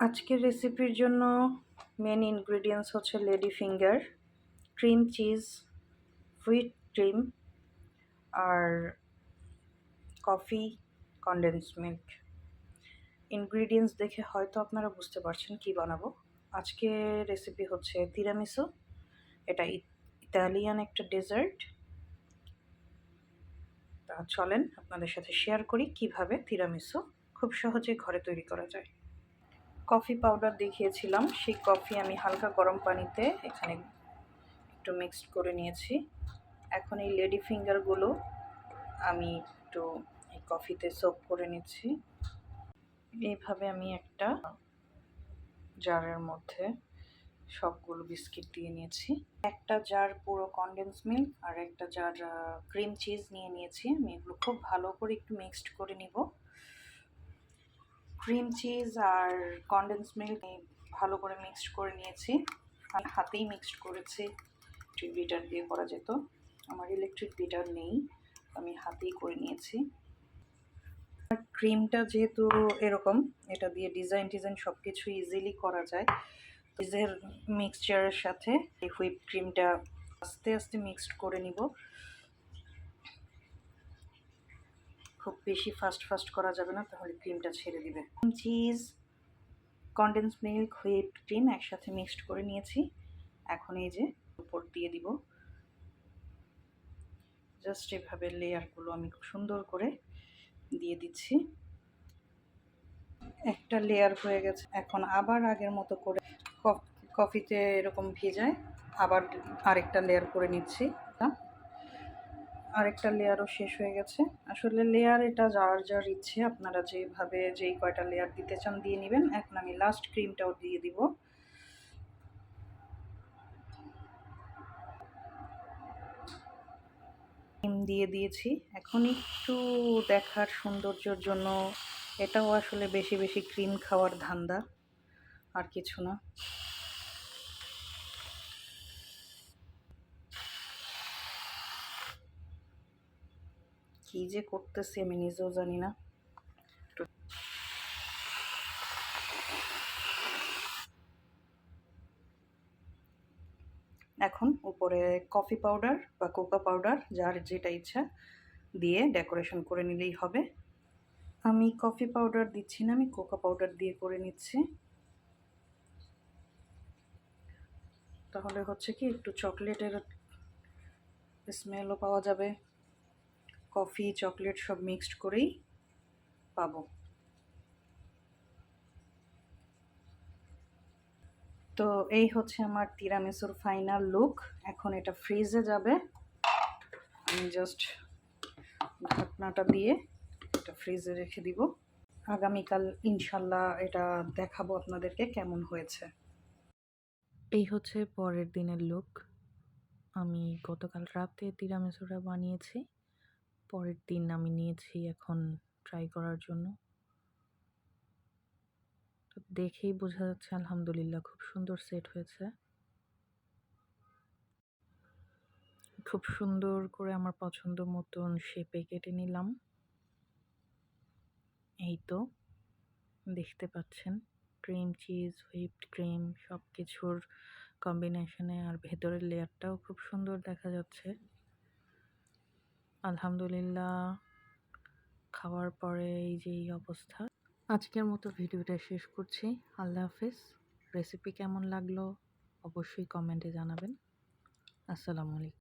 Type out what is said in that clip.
আজকের রেসিপির জন্য মেন ইনগ্রেডিয়েন্টস হচ্ছে lady finger cream cheese whip cream আর কফি কনডেন্স মিল্ক ইনগ্রিডিয়েন্টস দেখে হয়তো আপনারা বুঝতে পারছেন কি বানাবো। আজকে রেসিপি হচ্ছে তিরামিসু এটা ইতালিয়ান একটা ডেজার্ট তা চলেন আপনাদের সাথে শেয়ার করি কীভাবে তিরামিসু খুব সহজে ঘরে তৈরি করা যায়। কফি পাউডার দেখিয়েছিলাম। সেই কফি আমি হালকা গরম পানিতে এখানে একটু মিক্সড করে নিয়েছি। এখন এই লেডি ফিঙ্গারগুলো আমি একটু এই কফিতে সোপ করে নিচ্ছি। এইভাবে আমি একটা জারের মধ্যে সবগুলো বিস্কিট দিয়ে নিয়েছি। একটা জার পুরো কনডেন্স মিল্ক আর একটা জার ক্রিম চিজ নিয়ে নিয়েছি। আমি এগুলো খুব ভালো করে একটু মিক্সড করে নিব। ক্রিম চিজ আর কনডেন্স মিল্ক ভালো করে মিক্সড করে নিয়েছি। আমি হাতেই মিক্সড করেছি। ইলেকট্রিক বিটার দিয়ে করা যেত। আমার ইলেকট্রিক বিটার নেই। আমি হাতেই করে নিয়েছি। ক্রিমটা যেহেতু এরকম, এটা দিয়ে ডিজাইন টিজাইন সব কিছু ইজিলি করা যায়। চিজের মিক্সচারের সাথে এই হুইপ ক্রিমটা আস্তে আস্তে মিক্সড করে নিব। খুব বেশি ফাস্ট ফাস্ট করা যাবে না, তাহলে ক্রিমটা ছেড়ে দিবে। Cheese condense milk whip cream একসাথে মিক্সড করে নিয়েছি। এখন এই যে উপর দিয়ে দিব। জাস্ট এভাবে লেয়ারগুলো আমি খুব সুন্দর করে দিয়ে দিচ্ছি। একটা লেয়ার হয়ে গেছে। এখন আবার আগের মতো করে কফিতে এরকম ভেজায় আবার আরেকটা লেয়ার করে নিচ্ছি। আরেকটা লেয়ারও শেষ হয়ে গেছে। আসলে লেয়ার এটা যার যার ইচ্ছে, আপনারা যেভাবে যেই কয়টা লেয়ার দিতে চান দিয়ে নেবেন। এখন আমি লাস্ট ক্রিমটাও দিয়ে দিব। ক্রিম দিয়ে দিয়েছি। এখন একটু দেখার সৌন্দর্যের জন্য এটাও আসলে বেশি বেশি ক্রিম খাওয়ার ধান্দা। আর কিছু না। কি যে করতেছি আমি নিজেও জানি না। এখন উপরে কফি পাউডার বা কোকা পাউডার, যার যেটা ইচ্ছা দিয়ে ডেকোরেশন করে নিলেই হবে। আমি কফি পাউডার দিচ্ছি না, আমি কোকা পাউডার দিয়ে করে নিচ্ছি। তাহলে হচ্ছে কি, একটু চকলেটের স্মেলও পাওয়া যাবে। কফি, চকলেট সব মিক্সড করেই পাবো। তো এই হচ্ছে আমার তিরামিসুর ফাইনাল লুক এখন এটা ফ্রিজে যাবে। আমি জাস্ট ঢাকনাটা দিয়ে এটা ফ্রিজে রেখে দিব। আগামীকাল ইনশাল্লাহ এটা দেখাবো আপনাদেরকে কেমন হয়েছে। এই হচ্ছে পরের দিনের লুক আমি গতকাল রাতে তিরামিসুরা বানিয়েছি। পরের দিন আমি নিয়েছি এখন ট্রাই করার জন্য। তো দেখেই বোঝা যাচ্ছে আলহামদুলিল্লাহ খুব সুন্দর সেট হয়েছে। খুব সুন্দর করে আমার পছন্দ মতন শেপে কেটে নিলাম। এই তো, দেখতে পাচ্ছেন ক্রিম চিজ হুইপড ক্রিম সব কিছুর কম্বিনেশনে আর ভেতরের লেয়ারটাও খুব সুন্দর দেখা যাচ্ছে। আলহামদুলিল্লাহ। খাওয়ার পরে এই যে এই অবস্থা। আজকের মতো ভিডিওটা শেষ করছি। আল্লাহ হাফিজ। রেসিপি কেমন লাগল? অবশ্যই কমেন্টে জানাবেন। আসসালামু আলাইকুম।